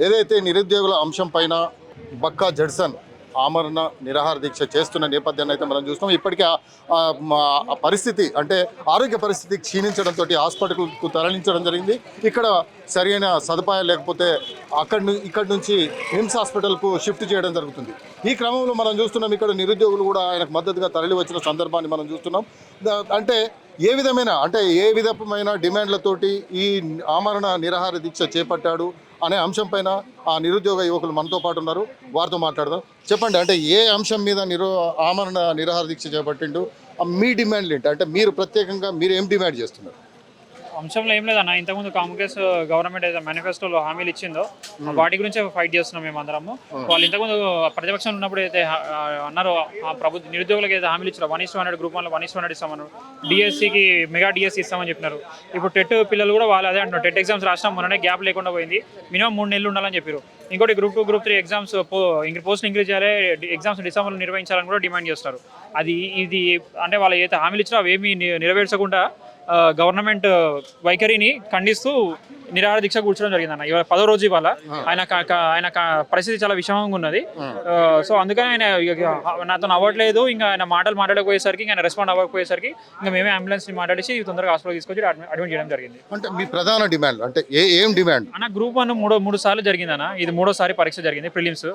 ఏదైతే నిరుద్యోగుల అంశం పైన బక్కా జడ్సన్ ఆమరణ నిరాహార దీక్ష చేస్తున్న నేపథ్యాన్ని అయితే మనం చూస్తున్నాం. ఇప్పటికే పరిస్థితి అంటే ఆరోగ్య పరిస్థితి క్షీణించడంతో హాస్పిటల్కు తరలించడం జరిగింది. ఇక్కడ సరైన సదుపాయాలు లేకపోతే అక్కడి ను- ఇక్కడి నుంచి నిమ్స్ హాస్పిటల్కు షిఫ్ట్ చేయడం జరుగుతుంది. ఈ క్రమంలో మనం చూస్తున్నాం ఇక్కడ నిరుద్యోగులు కూడా ఆయనకు మద్దతుగా తరలి వచ్చిన సందర్భాన్ని మనం చూస్తున్నాం. అంటే ఏ విధమైన అంటే ఏ విధమైన డిమాండ్లతోటి ఈ ఆమరణ నిరాహార దీక్ష చేపట్టాడు అనే అంశం పైన ఆ నిరుద్యోగ యువకులు మనతో పాటు ఉన్నారు. వారితో మాట్లాడదాం. చెప్పండి అంటే ఏ అంశం మీద నిరో ఆమరణ నిరాహార దీక్ష చేపట్టిండు? మీ డిమాండ్లు ఏంటి? అంటే మీరు ప్రత్యేకంగా మీరు ఏం డిమాండ్ చేస్తున్నారు? అంశంలో ఏం లేదన్న. ఇంతకుముందు కాంగ్రెస్ గవర్నమెంట్ ఏదైతే మేనిఫెస్టోలో హామీలు ఇచ్చిందో వాటి గురించే ఫైట్ చేస్తున్నాం మేము అందరము. వాళ్ళు ఇంతకుముందు ప్రతిపక్షంలో ఉన్నప్పుడు అయితే అన్నారో ఆ ప్రభుత్వ నిరుద్యోగులకు అయితే హామీలు ఇచ్చారో one is hundred group one one is hundred ఇస్తామన్నారు. డిఎస్సికి మెగా డిఎస్సి ఇస్తామని చెప్పినారు. ఇప్పుడు టెట్ పిల్లలు కూడా వాళ్ళు అదే అంటున్నారు. టెట్ ఎగ్జామ్స్ రాసినాం మొన్ననే గ్యాప్ లేకుండా పోయింది. మినిమం మూడు నెలలు ఉండాలని చెప్పారు ఇంకోటి group two group three exams post increase చేయాలి. ఎగ్జామ్స్ డిసెంబర్లో నిర్వహించాలని కూడా డిమాండ్ చేస్తారు. అది ఇది అంటే వాళ్ళు ఏదైతే హామీలు ఇచ్చినా అవి ఏమీ నెరవేర్చకుండా గవర్నమెంట్ వైఖరిని ఖండిస్తూ నిరాహార దీక్ష కూర్చోవడం జరిగింది అన్న ఇవాళ పదో రోజు ఇవాళ. ఆయన ఆయన పరిస్థితి చాలా విషమంగా ఉన్నది. సో అందుకని ఆయన నాతో అవ్వట్లేదు. ఇంకా ఆయన మాటలు మాట్లాడకపోయేసరికి ఇంకా ఆయన రెస్పాండ్ అవ్వకపోయేసరికి ఇంకా మేమే అంబులెన్స్ని మాట్లాడేసి తొందరగా హాస్పిటల్ తీసుకొచ్చి అడ్మి- అడ్మిట్ చేయడం జరిగింది. అంటే మీ ప్రధాన డిమాండ్ అంటే ఏ డిమాండ్? అన్న గ్రూప్ వన్ మూడో మూడు సార్లు జరిగింది అన్న ఇది మూడోసారి పరీక్ష జరిగింది ప్రిలిమ్స్.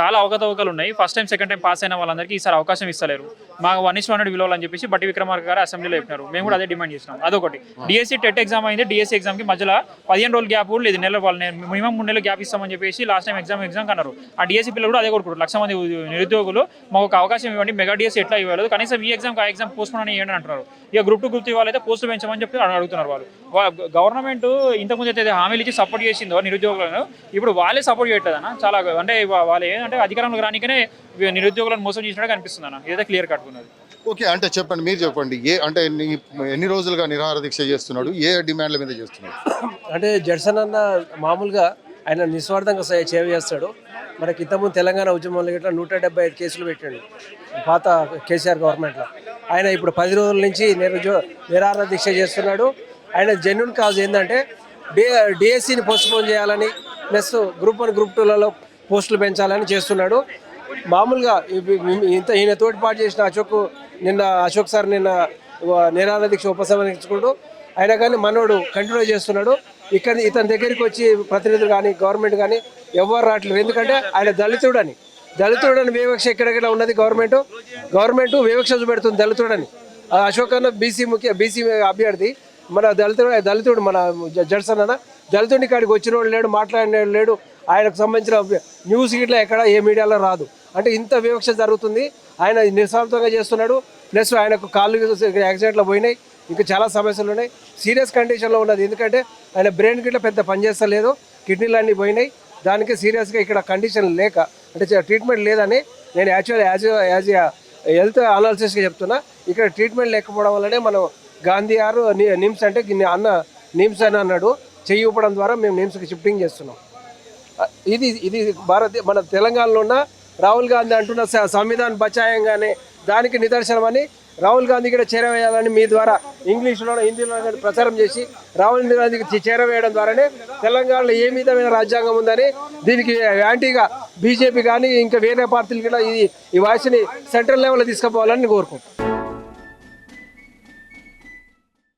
చాలా అవకతవకలు ఉన్నాయి. First time second time pass అయిన వాళ్ళందరికీ ఈసారి అవకాశం ఇస్తలేరు. మా వన్ ఇస్ హండ్రెడ్ విలువలు చెప్పేసి బట్టి విక్రమార్క గారు అసెంబ్లీలో చెప్పినారు. మేము కూడా అదే డిమాండ్ చేసినాం. అదొకటి. డిఎస్సి టెట్ ఎగ్జామ్ అయింది. డిఎస్సి ఎగ్జామ్కి మధ్యలో పదిహేను రోజులు గ్యాప్ కూడా లేదు. నెల వాళ్ళు మినిమం మూడు నెలలు గ్యాప్ ఇస్తామని చెప్పేసి లాస్ట్ టైం ఎగ్జామ్ ఎగ్జామ్ అన్నారు. ఆ డిఎస్సి పిల్లలు కూడా అదే కొడుకుంటారు లక్ష మంది నిరుద్యోగులు మాకు ఒక అవకాశం ఇవ్వండి. మెగా డిఎస్సి ఎట్లా ఇవ్వలేదు. కనీసం ఈ ఎగ్జామ్ ఆ ఎగ్జామ్ పోస్ట్ పోన్ ఏంటని అంటున్నారు? ఇక గ్రూప్ టూ గ్రూప్ త్రీ వాళ్ళైతే పోస్టులు పెంచమని చెప్పి అడుగుతున్నారు వాళ్ళు. గవర్నమెంట్ ఇంతకుముందు అయితే హామీలు ఇచ్చి సపోర్ట్ చేసిందో నిరుద్యోగులను ఇప్పుడు వాళ్ళే సపోర్ట్ చేయట్లేదన్న చాలా అంటే వాళ్ళు ఏంటంటే అధికారంలోకి రానికనే నిరుద్యోగులను మోసం చేసినట్టు కనిపిస్తుంది అన్న. ఇదైతే క్లియర్ కట్టుకున్నది ఓకే అంటే చెప్పండి మీరు చెప్పండి. ఏ అంటే ఎన్ని రోజులుగా నిరాహార దీక్ష చేస్తున్నాడు? ఏ డిమాండ్ల మీద చేస్తున్నాడు? అంటే జడ్సన్ అన్న మామూలుగా ఆయన నిస్వార్థంగా సేవ చేస్తాడు. మనకి ఇంతకుముందు తెలంగాణ ఉద్యమంలో ఇట్లా నూట డెబ్బై ఐదు కేసులు పెట్టాడు పాత కేసీఆర్ గవర్నమెంట్లో. ఆయన ఇప్పుడు పది రోజుల నుంచి నిరుజో నిరాహార దీక్ష చేస్తున్నాడు. ఆయన జెన్యున్ కాజ్ ఏంటంటే డి డిఎస్సిని పోస్ట్పోన్ చేయాలని ప్లస్ గ్రూప్ వన్ గ్రూప్ టూలలో పోస్టులు పెంచాలని చేస్తున్నాడు. మామూలుగా ఇంత ఈయన తోటి పాటు చేసిన అశోక్ నిన్న అశోక్ సార్ నిన్న నిరాధ దీక్ష ఉపసంహరించుకుంటూ అయినా కానీ మనోడు కంటిన్యూ చేస్తున్నాడు. ఇక్కడ ఇతని దగ్గరికి వచ్చి ప్రతినిధులు కానీ గవర్నమెంట్ కానీ ఎవరు రావట్లేదు. ఎందుకంటే ఆయన దళితుడని. దళితుడని వివక్ష ఎక్కడెక్కడ ఉన్నది గవర్నమెంట్? గవర్నమెంట్ వివక్ష చూపెడుతుంది దళితుడని. ఆ అశోక్ అన్న బీసీ ముఖ్య బీసీ అభ్యర్థి. మన దళితుడు దళితుడు మన జ- జడ్సన్ అన్న. దళితుడి కాడికి వచ్చిన వాడు లేడు మాట్లాడిన లేడు. ఆయనకు సంబంధించిన న్యూస్ గిట్లా ఎక్కడ ఏ మీడియాలో రాదు. అంటే ఇంత వివక్ష జరుగుతుంది. ఆయన నిస్వార్థంగా చేస్తున్నాడు. ప్లస్ ఆయనకు కాళ్ళు యాక్సిడెంట్లో పోయినాయి. ఇంకా చాలా సమస్యలు ఉన్నాయి. సీరియస్ కండిషన్లో ఉన్నది. ఎందుకంటే ఆయన బ్రెయిన్ గిట్లా పెద్ద పనిచేస్తలేదు కిడ్నీలు అన్నీ పోయినాయి. దానికి సీరియస్గా ఇక్కడ కండిషన్ లేక అంటే ట్రీట్మెంట్ లేదని నేను యాక్చువల్ యాజ్ యాజ్ హెల్త్ అనాలిసిస్గా చెప్తున్నా. ఇక్కడ ట్రీట్మెంట్ లేకపోవడం వల్లనే మనం గాంధీ గారు నిమ్స్ అంటే గిన్ని అన్న నిమ్స్ అని అన్నాడు. చెయ్యి ఇవ్వడం ద్వారా మేము నిమ్స్కి షిఫ్టింగ్ చేస్తున్నాం. ఇది ఇది భారత మన తెలంగాణలో ఉన్న రాహుల్ గాంధీ అంటున్న స- సంవిధాన్ బచాయంగానే దానికి నిదర్శనం అని రాహుల్ గాంధీ కూడా చేరవేయాలని మీ ద్వారా ఇంగ్లీష్లో హిందీలో ప్రచారం చేసి రాహుల్ గాంధీకి చేరవేయడం ద్వారానే తెలంగాణలో ఏ విధమైన రాజ్యాంగం ఉందని దీనికి యాంటీగా బీజేపీ కానీ ఇంకా వేరే పార్టీలు కూడా ఈ ఈ వాయిస్ని సెంట్రల్ లెవెల్లో తీసుకుపోవాలని కోరుకుంటున్నాను